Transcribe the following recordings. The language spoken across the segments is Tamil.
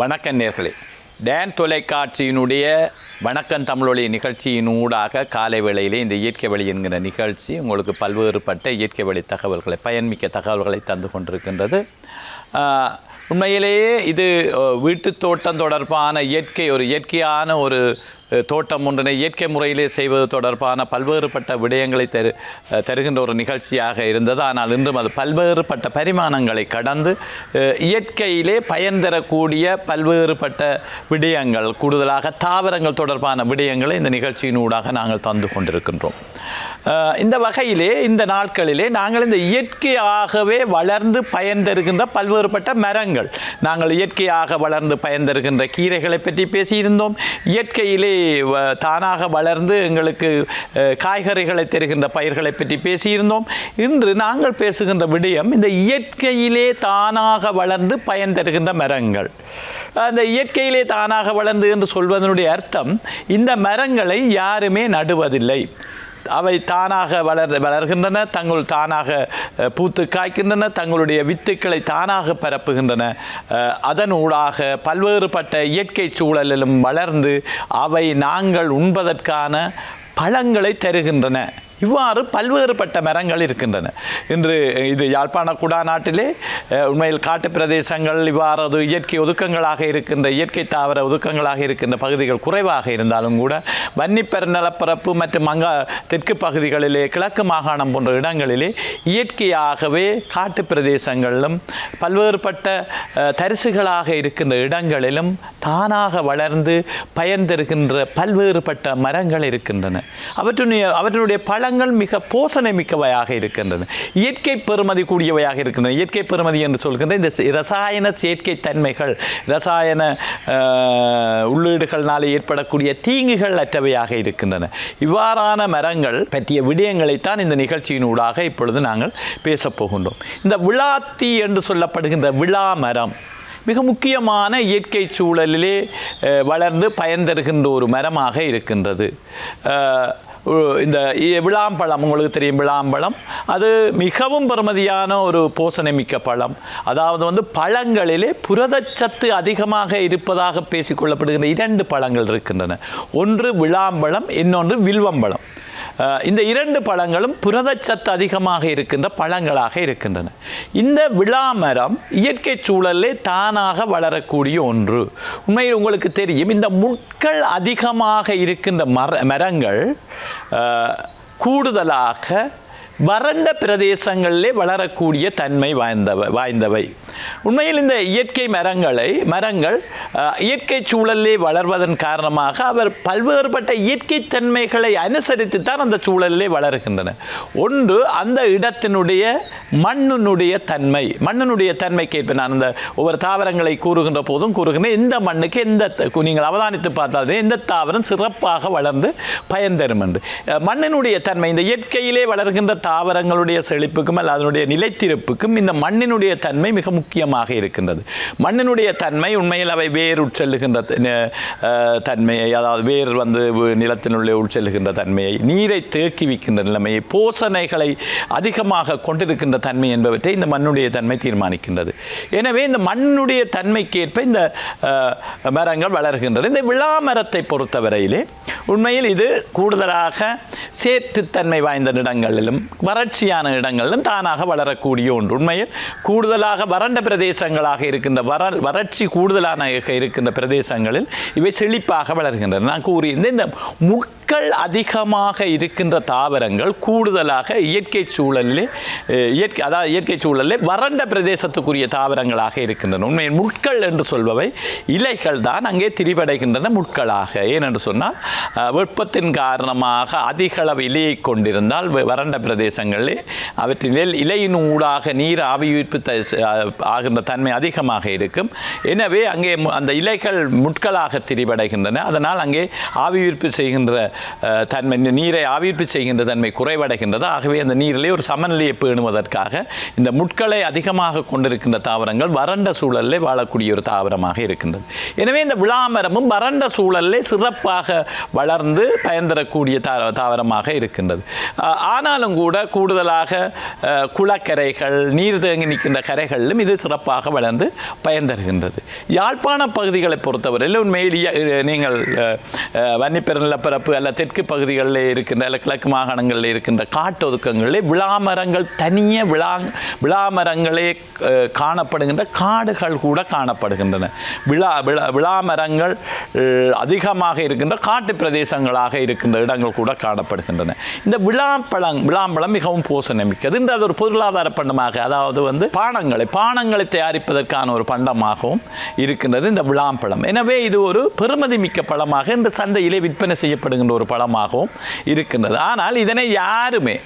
வணக்க நேர்களே டேன் தொலைக்காட்சியினுடைய வணக்கம் தமிழொலி நிகழ்ச்சியின் ஊடாக காலை வேளையிலே இந்த இயற்கை வழி என்கிற நிகழ்ச்சி உங்களுக்கு பல்வேறுபட்ட இயற்கை வழி தகவல்களை பயன்மிக்க தகவல்களை தந்து கொண்டிருக்கின்றது. உண்மையிலேயே இது வீட்டு வீட்டுத் தோட்டம் தொடர்பான இயற்கை ஒரு இயற்கையான ஒரு தோட்டம் ஒன்றினை இயற்கை முறையிலே செய்வது தொடர்பான பல்வேறுபட்ட விடயங்களை தரு தருகின்ற ஒரு நிகழ்ச்சியாக இருந்தது. ஆனால் இன்றும் அது பல்வேறுபட்ட பரிமாணங்களை கடந்து இயற்கையிலே பயன் தரக்கூடிய பல்வேறுபட்ட விடயங்கள் கூடுதலாக தாவரங்கள் தொடர்பான விடயங்களை இந்த நிகழ்ச்சியினூடாக நாங்கள் தந்து கொண்டிருக்கின்றோம். இந்த வகையிலே இந்த நாட்களிலே நாங்கள் இந்த இயற்கையாகவே வளர்ந்து பயன்தருகின்ற பல்வேறுபட்ட மரங்கள். நாங்கள் இயற்கையாக வளர்ந்து பயன்தருகின்ற கீரைகளை பற்றி பேசியிருந்தோம். இயற்கையிலே வ- தானாக வளர்ந்து எங்களுக்கு காய்கறிகளை தருகின்ற பயிர்களை பற்றி பேசியிருந்தோம். இன்று நாங்கள் பேசுகின்ற விடயம் இந்த இயற்கையிலே தானாக வளர்ந்து பயன் தருகின்ற மரங்கள். அந்த இயற்கையிலே தானாக வளர்ந்து என்று சொல்வதனுடைய அர்த்தம் இந்த மரங்களை யாருமே நடுவதில்லை. அவை தானாக வளர் வளர்கின்றன தங்கள் தானாக பூத்து காய்க்கின்றன தங்களுடைய வித்துக்களை தானாக பரப்புகின்றன. அதனூடாக பல்வேறுபட்ட இயற்கை சூழலிலும் வளர்ந்து அவை நாங்கள் உண்பதற்கான பழங்களை தருகின்றன. இவ்வாறு பல்வேறுபட்ட மரங்கள் இருக்கின்றன. இன்று இது யாழ்ப்பாண குடா நாட்டிலே உண்மையில் காட்டு பிரதேசங்கள் இவ்வாறு அது இயற்கை ஒதுக்கங்களாக இருக்கின்ற இயற்கை தாவர ஒதுக்கங்களாக இருக்கின்ற பகுதிகள் குறைவாக இருந்தாலும் கூட வன்னிப்பெர் நிலப்பரப்பு மற்றும் மங்கா தெற்கு பகுதிகளிலே கிழக்கு மாகாணம் போன்ற இடங்களிலே இயற்கையாகவே காட்டு பிரதேசங்களிலும் பல்வேறுபட்ட தரிசுகளாக இருக்கின்ற இடங்களிலும் தானாக வளர்ந்து பயன் தருகின்ற பல்வேறுபட்ட மரங்கள் இருக்கின்றன. அவற்றினுடைய அவற்றினுடைய பல பழங்கள் மிக போசனை மிக்கவையாக இருக்கின்றன. இயற்கை பெறுமதி கூடியவையாக இருக்கின்றன. இயற்கை பெறுமதி என்று சொல்கின்ற இந்த ரசாயன செயற்கை தன்மைகள் ரசாயன உள்ளீடுகள்னால் ஏற்படக்கூடிய தீங்குகள் அற்றவையாக இருக்கின்றன. இவ்வாறான மரங்கள் பற்றிய விடயங்களைத்தான் இந்த நிகழ்ச்சியினூடாக இப்பொழுது நாங்கள் பேசப் போகின்றோம். இந்த விழாத்தி என்று சொல்லப்படுகின்ற விழா மரம் மிக முக்கியமான இயற்கை சூழலிலே வளர்ந்து பயன் தருகின்ற ஒரு மரமாக இருக்கின்றது. இந்த விழாம்பழம் விளாம்பழம் உங்களுக்கு தெரியும் விளாம்பழம். அது மிகவும் பெறுமதியான ஒரு போசணமிக்க பழம். அதாவது வந்து பழங்களிலே புரதச்சத்து அதிகமாக இருப்பதாக பேசிக்கொள்ளப்படுகின்ற இரண்டு பழங்கள் இருக்கின்றன. ஒன்று விளாம்பழம் இன்னொன்று வில்வம்பழம். இந்த இரண்டு பழங்களும் புரதச்சத்து அதிகமாக இருக்கின்ற பழங்களாக இருக்கின்றன. இந்த விழாமரம் இயற்கை சூழலே தானாக வளரக்கூடிய ஒன்று. உண்மையில் உங்களுக்கு தெரியும் இந்த முட்கள் அதிகமாக இருக்கின்ற மர மரங்கள் கூடுதலாக வறண்ட பிரதேசங்களிலே வளரக்கூடிய தன்மை வாய்ந்தவை வாய்ந்தவை. உண்மையில் இந்த இயற்கை மரங்களை மரங்கள் இயற்கை சூழலே வளர்வதன் காரணமாக அவர் பல்வேறுபட்ட இயற்கை தன்மைகளை அனுசரித்து தான் அந்த சூழலிலே வளர்கின்றன. ஒன்று அந்த இடத்தினுடைய மண்ணினுடைய தன்மை. மண்ணினுடைய தன்மைக்கு நான் அந்த ஒவ்வொரு தாவரங்களை கூறுகின்ற போதும் கூறுகின்ற இந்த மண்ணுக்கு எந்த நீங்கள் அவதானித்து பார்த்தால் எந்த தாவரம் சிறப்பாக வளர்ந்து பயன் தரும் என்று மண்ணினுடைய தன்மை இந்த இயற்கையிலே வளர்கின்ற தாவரங்களுடைய செழிப்புக்கும் அல்ல அதனுடைய நிலைத்திருப்புக்கும் இந்த மண்ணினுடைய தன்மை மிக முக்கிய முக்கியமாக இருக்கின்றது. மண்ணினுடைய தன்மை உண்மையில் அவை வேர் உட்செல்லுகின்ற தன்மையை அதாவது வேர் வந்து நிலத்தினுள்ளே உட்செல்லுகின்ற தன்மையை நீரை தேக்கி வைக்கின்ற நிலைமையை போசனைகளை அதிகமாக கொண்டிருக்கின்ற தன்மை என்பவற்றை இந்த மண்ணுடைய தன்மை தீர்மானிக்கின்றது. எனவே இந்த மண்ணுடைய தன்மைக்கேற்ப இந்த மரங்கள் வளர்கின்றன இந்த விழா மரத்தை பொறுத்தவரையிலே உண்மையில் இது கூடுதலாக சேற்றுத்தன்மை வாய்ந்த இடங்களிலும் வறட்சியான இடங்களிலும் தானாக வளரக்கூடிய ஒன்று. உண்மையில் கூடுதலாக வறண்ட பிரதேசங்களாக இருக்கின்ற வர வறட்சி கூடுதலான இருக்கின்ற பிரதேசங்களில் இவை செழிப்பாக வளர்கின்றன. நான் கூறியிருந்தேன் இந்த முட்கள் அதிகமாக இருக்கின்ற தாவரங்கள் கூடுதலாக இயற்கை சூழலில் இயற்கை அதாவது இயற்கை சூழலில் வறண்ட பிரதேசத்துக்குரிய தாவரங்களாக இருக்கின்றன. உண்மையில் முட்கள் என்று சொல்பவை இலைகள் தான் அங்கே திரிவடைகின்றன முட்களாக. ஏனென்று சொன்னால் வெப்பத்தின் காரணமாக அதிக அளவு இலையை கொண்டிருந்தால் வ- வறண்ட பிரதேசங்களிலே அவற்றில் இலையின் ஊடாக நீர் ஆவியுப்பு த- ஆகின்ற தன்மை அதிகமாக இருக்கும். எனவே அங்கே மு- அந்த இலைகள் முட்களாக திரிவடைகின்றன அதனால் அங்கே ஆவியுப்பு செய்கின்ற தன்மை இந்த நீரை ஆவிர்ப்பு செய்கின்ற தன்மை குறைவடைகின்றது. ஆகவே அந்த நீரிலே ஒரு சமநிலையை பேணுவதற்காக இந்த முட்களை அதிகமாக கொண்டிருக்கின்ற தாவரங்கள் வறண்ட சூழலில் வாழக்கூடிய ஒரு தாவரமாக இருக்கின்றது. எனவே இந்த விளாமரமும் வறண்ட சூழலில் சிறப்பாக வளர்ந்து பயன்தரக்கூடிய தா தாவரமாக இருக்கின்றது. ஆனாலும் கூட கூடுதலாக குளக்கரைகள் நீர் தேங்கி நிற்கின்ற கரைகளிலும் இது சிறப்பாக வளர்ந்து பயன் தருகின்றது யாழ்ப்பாண பகுதிகளை பொறுத்தவரையில் உண்மையில் நீங்கள் அஹ், அஹ், தெற்கு பகுதிகளில் இருக்கின்ற அல்ல கிழக்கு மாகாணங்களில் இருக்கின்ற காட்டொதுக்கங்களில் விளாமரங்கள் தனிய விழா விளாமரங்களே காணப்படுகின்ற காடுகள் கூட காணப்படுகின்றன. விழா விழா விளாமரங்கள் அதிகமாக இருக்கின்ற காட்டு பிரதேசங்களாக இருக்கின்ற இடங்கள் கூட காணப்படுகின்றன. இந்த விழாப்பழம் விளாம்பழம் மிகவும் போசனமிக்கது இன்று அது ஒரு பொருளாதார பண்டமாக அதாவது வந்து பானங்களை பானங்களை தயாரிப்பதற்கான ஒரு பண்டமாகவும் இருக்கின்றது இந்த விளாம்பழம். எனவே இது ஒரு பெருமதி மிக்க பழமாக இந்த சந்தையிலே விற்பனை செய்யப்படுகின்ற ஒரு படமாகவும் இருக்கின்றது. ஆனால் இதனை யாருமே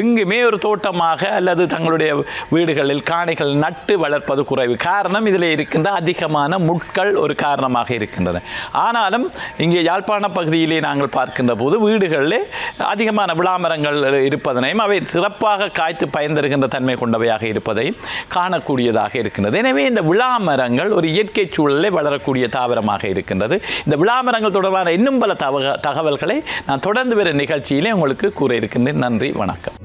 எங்குமே ஒரு தோட்டமாக அல்லது தங்களுடைய வீடுகளில் காணிகள் நட்டு வளர்ப்பது குறைவு. காரணம் இதில் இருக்கின்ற அதிகமான முட்கள் ஒரு காரணமாக இருக்கின்றன. ஆனாலும் இங்கே யாழ்ப்பாண பகுதியிலே நாங்கள் பார்க்கின்ற போது வீடுகளிலே அதிகமான விளாமரங்கள் இருப்பதனையும் அவை சிறப்பாக காய்த்து பயந்திருக்கின்ற தன்மை கொண்டவையாக இருப்பதையும் காணக்கூடியதாக இருக்கின்றது. எனவே இந்த விளாமரங்கள் ஒரு இயற்கை சூழலில் வளரக்கூடிய தாவரமாக இருக்கின்றது. இந்த விளாமரங்கள் தொடர்பான இன்னும் பல தகவல்களை நான் தொடர்ந்து வரும் நிகழ்ச்சியிலே உங்களுக்கு கூற இருக்கின்றேன். நன்றி வணக்கம்.